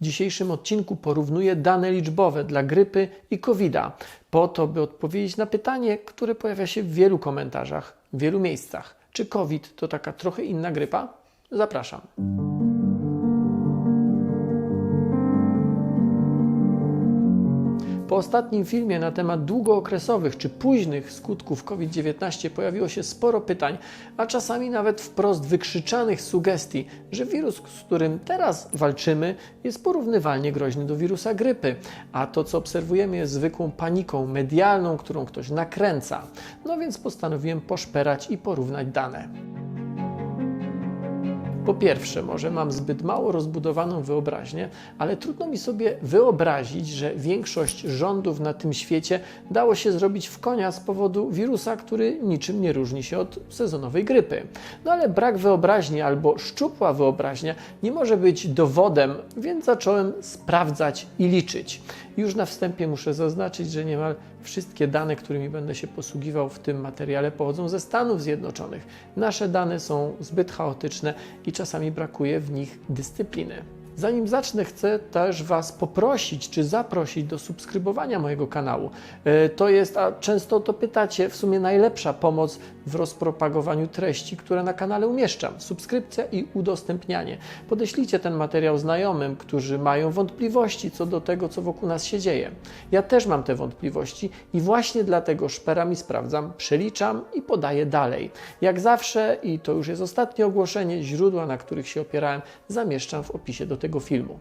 W dzisiejszym odcinku porównuję dane liczbowe dla grypy i COVID-a, po to, by odpowiedzieć na pytanie, które pojawia się w wielu komentarzach, w wielu miejscach. Czy COVID to taka trochę inna grypa? Zapraszam. Po ostatnim filmie na temat długookresowych czy późnych skutków COVID-19 pojawiło się sporo pytań, a czasami nawet wprost wykrzyczanych sugestii, że wirus, z którym teraz walczymy, jest porównywalnie groźny do wirusa grypy, a to, co obserwujemy, jest zwykłą paniką medialną, którą ktoś nakręca. No więc postanowiłem poszperać i porównać dane. Po pierwsze, może mam zbyt mało rozbudowaną wyobraźnię, ale trudno mi sobie wyobrazić, że większość rządów na tym świecie dało się zrobić w konia z powodu wirusa, który niczym nie różni się od sezonowej grypy. No ale brak wyobraźni albo szczupła wyobraźnia nie może być dowodem, więc zacząłem sprawdzać i liczyć. Już na wstępie muszę zaznaczyć, że niemal wszystkie dane, którymi będę się posługiwał w tym materiale, pochodzą ze Stanów Zjednoczonych. Nasze dane są zbyt chaotyczne i czasami brakuje w nich dyscypliny. Zanim zacznę, chcę też Was poprosić czy zaprosić do subskrybowania mojego kanału. E, To jest, a często to pytacie, w sumie najlepsza pomoc w rozpropagowaniu treści, które na kanale umieszczam. Subskrypcja i udostępnianie. Podeślijcie ten materiał znajomym, którzy mają wątpliwości co do tego, co wokół nas się dzieje. Ja też mam te wątpliwości i właśnie dlatego szperam i sprawdzam, przeliczam i podaję dalej. Jak zawsze, i to już jest ostatnie ogłoszenie, źródła, na których się opierałem, zamieszczam w opisie do tego filmu.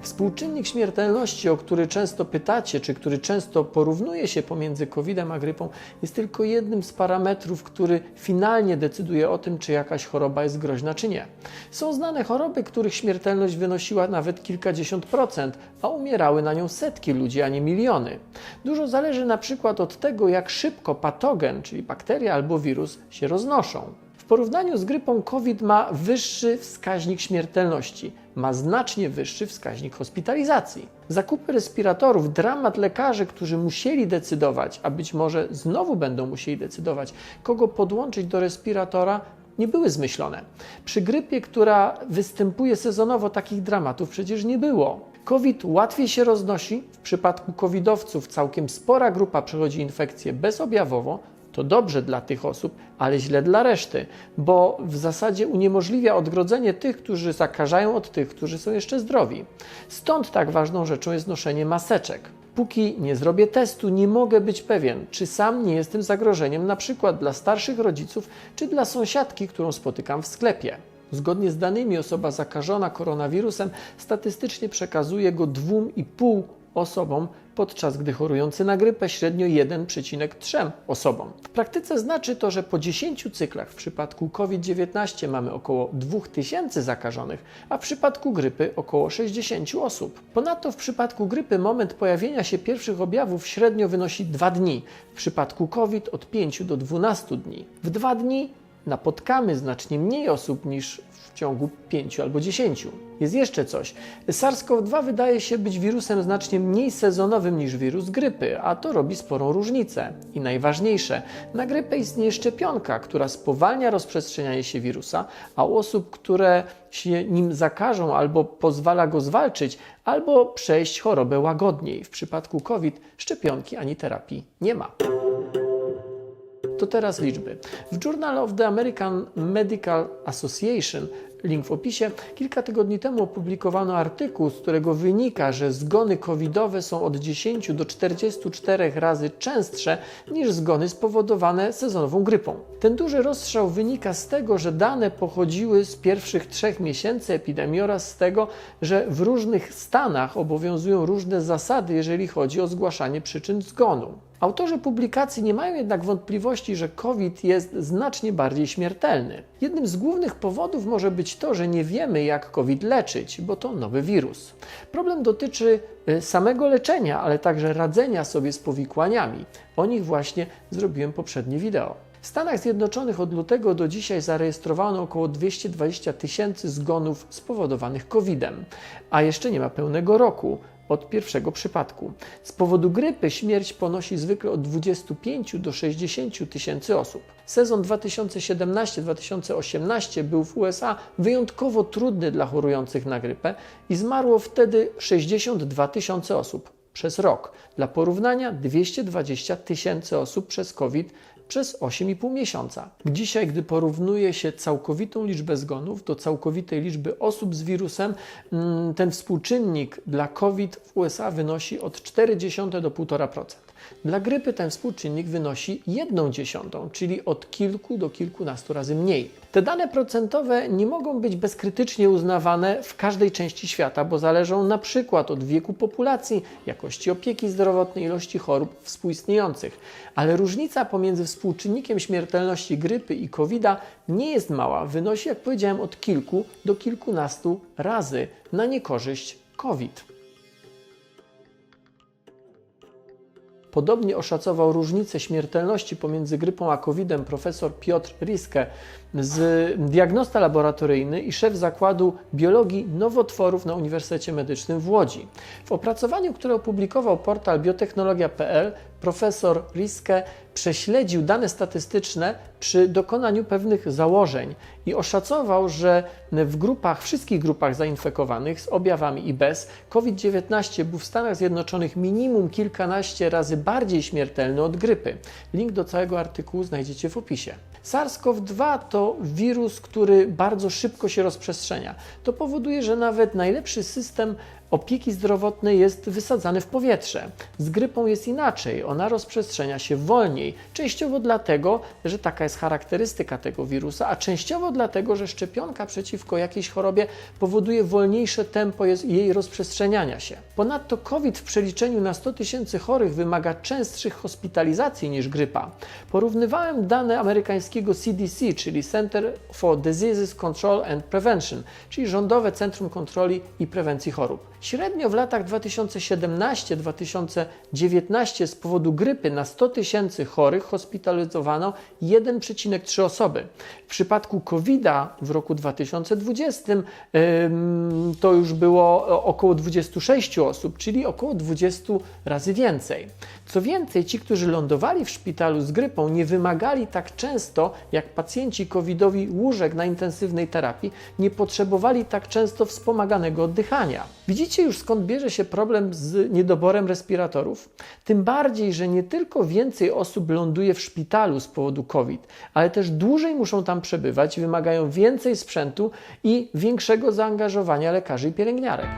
Współczynnik śmiertelności, o który często pytacie, czy który często porównuje się pomiędzy COVID-em a grypą, jest tylko jednym z parametrów, który finalnie decyduje o tym, czy jakaś choroba jest groźna, czy nie. Są znane choroby, których śmiertelność wynosiła nawet kilkadziesiąt procent, a umierały na nią setki ludzi, a nie miliony. Dużo zależy na przykład od tego, jak szybko patogen, czyli bakteria albo wirus, się roznoszą. W porównaniu z grypą COVID ma wyższy wskaźnik śmiertelności, ma znacznie wyższy wskaźnik hospitalizacji. Zakupy respiratorów, dramat lekarzy, którzy musieli decydować, a być może znowu będą musieli decydować, kogo podłączyć do respiratora, nie były zmyślone. Przy grypie, która występuje sezonowo, takich dramatów przecież nie było. COVID łatwiej się roznosi, w przypadku covidowców całkiem spora grupa przechodzi infekcję bezobjawowo, to dobrze dla tych osób, ale źle dla reszty, bo w zasadzie uniemożliwia odgrodzenie tych, którzy zakażają od tych, którzy są jeszcze zdrowi. Stąd tak ważną rzeczą jest noszenie maseczek. Póki nie zrobię testu, nie mogę być pewien, czy sam nie jestem zagrożeniem na przykład dla starszych rodziców czy dla sąsiadki, którą spotykam w sklepie. Zgodnie z danymi osoba zakażona koronawirusem statystycznie przekazuje go 2,5 osobom, podczas gdy chorujący na grypę średnio 1,3 osobom. W praktyce znaczy to, że po 10 cyklach w przypadku COVID-19 mamy około 2000 zakażonych, a w przypadku grypy około 60 osób. Ponadto w przypadku grypy moment pojawienia się pierwszych objawów średnio wynosi 2 dni, w przypadku COVID od 5 do 12 dni. W 2 dni napotkamy znacznie mniej osób niż w ciągu 5 albo 10. Jest jeszcze coś. SARS-CoV-2 wydaje się być wirusem znacznie mniej sezonowym niż wirus grypy, a to robi sporą różnicę. I najważniejsze, na grypę istnieje szczepionka, która spowalnia rozprzestrzenianie się wirusa, a u osób, które się nim zakażą albo pozwala go zwalczyć, albo przejść chorobę łagodniej. W przypadku COVID szczepionki ani terapii nie ma. To teraz liczby. W Journal of the American Medical Association, link w opisie, kilka tygodni temu opublikowano artykuł, z którego wynika, że zgony covidowe są od 10 do 44 razy częstsze niż zgony spowodowane sezonową grypą. Ten duży rozstrzał wynika z tego, że dane pochodziły z pierwszych trzech miesięcy epidemii oraz z tego, że w różnych stanach obowiązują różne zasady, jeżeli chodzi o zgłaszanie przyczyn zgonu. Autorzy publikacji nie mają jednak wątpliwości, że COVID jest znacznie bardziej śmiertelny. Jednym z głównych powodów może być to, że nie wiemy, jak COVID leczyć, bo to nowy wirus. Problem dotyczy y, samego leczenia, ale także radzenia sobie z powikłaniami. O nich właśnie zrobiłem poprzednie wideo. W Stanach Zjednoczonych od lutego do dzisiaj zarejestrowano około 220 tysięcy zgonów spowodowanych COVID-em, a jeszcze nie ma pełnego roku. Od pierwszego przypadku. Z powodu grypy śmierć ponosi zwykle od 25 do 60 tysięcy osób. Sezon 2017-2018 był w USA wyjątkowo trudny dla chorujących na grypę i zmarło wtedy 62 tysiące osób przez rok. Dla porównania 220 tysięcy osób przez COVID przez 8,5 miesiąca. Dzisiaj, gdy porównuje się całkowitą liczbę zgonów do całkowitej liczby osób z wirusem, mm, ten współczynnik dla COVID w USA wynosi od 0,4 do 1,5%. Dla grypy ten współczynnik wynosi 1 dziesiątą, czyli od kilku do kilkunastu razy mniej. Te dane procentowe nie mogą być bezkrytycznie uznawane w każdej części świata, bo zależą na przykład od wieku populacji, jakości opieki zdrowotnej, ilości chorób współistniejących. Ale różnica pomiędzy współczynnikiem śmiertelności grypy i COVID-a nie jest mała. Wynosi, jak powiedziałem, od kilku do kilkunastu razy na niekorzyść COVID. Podobnie oszacował różnicę śmiertelności pomiędzy grypą a COVID-em profesor Piotr Riske, z diagnosta laboratoryjny i szef zakładu biologii nowotworów na Uniwersytecie Medycznym w Łodzi. W opracowaniu, które opublikował portal biotechnologia.pl, profesor Riske prześledził dane statystyczne przy dokonaniu pewnych założeń i oszacował, że w grupach, wszystkich grupach zainfekowanych z objawami i bez, COVID-19 był w Stanach Zjednoczonych minimum kilkanaście razy bardziej śmiertelny od grypy. Link do całego artykułu znajdziecie w opisie. SARS-CoV-2 to wirus, który bardzo szybko się rozprzestrzenia. To powoduje, że nawet najlepszy system opieki zdrowotnej jest wysadzany w powietrze. Z grypą jest inaczej, ona rozprzestrzenia się wolniej, częściowo dlatego, że taka jest charakterystyka tego wirusa, a częściowo dlatego, że szczepionka przeciwko jakiejś chorobie powoduje wolniejsze tempo jej rozprzestrzeniania się. Ponadto COVID w przeliczeniu na 100 tysięcy chorych wymaga częstszych hospitalizacji niż grypa. Porównywałem dane amerykańskiego CDC, czyli Center for Diseases Control and Prevention, czyli Rządowe Centrum Kontroli i Prewencji Chorób. Średnio w latach 2017-2019 z powodu grypy na 100 tysięcy chorych hospitalizowano 1,3 osoby. W przypadku COVID-a w roku 2020 to już było około 26 osób, czyli około 20 razy więcej. Co więcej, ci, którzy lądowali w szpitalu z grypą, nie wymagali tak często jak pacjenci covidowi łóżek na intensywnej terapii, nie potrzebowali tak często wspomaganego oddychania. Widzicie już skąd bierze się problem z niedoborem respiratorów? Tym bardziej, że nie tylko więcej osób ląduje w szpitalu z powodu COVID, ale też dłużej muszą tam przebywać, wymagają więcej sprzętu i większego zaangażowania lekarzy i pielęgniarek.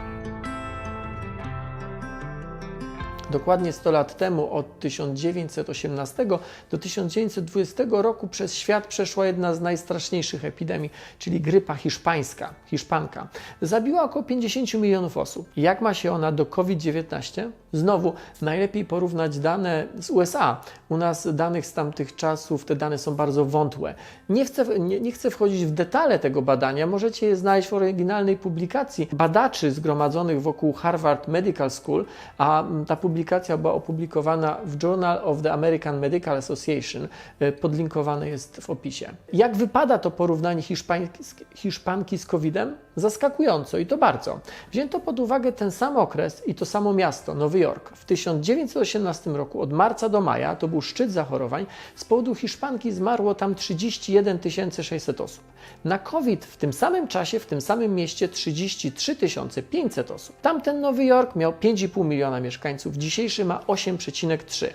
Dokładnie 100 lat temu, od 1918 do 1920 roku, przez świat przeszła jedna z najstraszniejszych epidemii, czyli grypa hiszpańska, hiszpanka. Zabiła około 50 milionów osób. Jak ma się ona do COVID-19? Znowu, najlepiej porównać dane z USA. U nas danych z tamtych czasów, te dane są bardzo wątłe. Nie chcę, nie, nie chcę wchodzić w detale tego badania, możecie je znaleźć w oryginalnej publikacji badaczy zgromadzonych wokół Harvard Medical School, a ta publikacja była opublikowana w Journal of the American Medical Association. E, podlinkowane jest w opisie. Jak wypada to porównanie hiszpanki z COVID-em? Zaskakująco i to bardzo. Wzięto pod uwagę ten sam okres i to samo miasto, Nowy Jork. W 1918 roku od marca do maja, to był szczyt zachorowań, z powodu Hiszpanki zmarło tam 31 600 osób. Na COVID w tym samym czasie, w tym samym mieście 33 500 osób. Tamten Nowy Jork miał 5,5 miliona mieszkańców, dzisiejszy ma 8,3.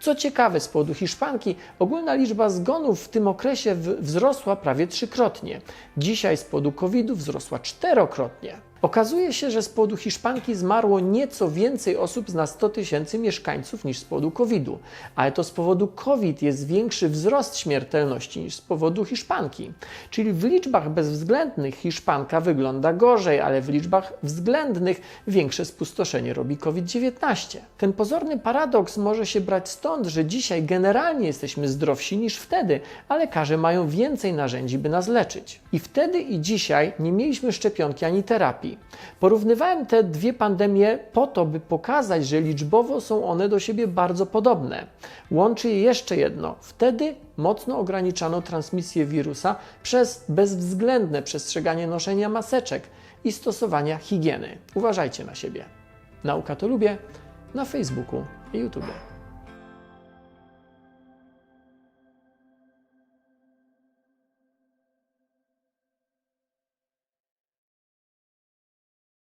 Co ciekawe, z powodu Hiszpanki ogólna liczba zgonów w tym okresie wzrosła prawie trzykrotnie. Dzisiaj z powodu COVID-u wzrosła czterokrotnie. Okazuje się, że z powodu Hiszpanki zmarło nieco więcej osób na 100 tysięcy mieszkańców niż z powodu COVID-u, ale to z powodu COVID jest większy wzrost śmiertelności niż z powodu Hiszpanki. Czyli w liczbach bezwzględnych Hiszpanka wygląda gorzej, ale w liczbach względnych większe spustoszenie robi COVID-19. Ten pozorny paradoks może się brać stąd, że dzisiaj generalnie jesteśmy zdrowsi niż wtedy, a lekarze mają więcej narzędzi, by nas leczyć. I wtedy i dzisiaj nie mieliśmy szczepionki ani terapii. Porównywałem te dwie pandemie po to, by pokazać, że liczbowo są one do siebie bardzo podobne. Łączy je jeszcze jedno. Wtedy mocno ograniczano transmisję wirusa przez bezwzględne przestrzeganie noszenia maseczek i stosowania higieny. Uważajcie na siebie. Nauka to lubię na Facebooku i YouTube.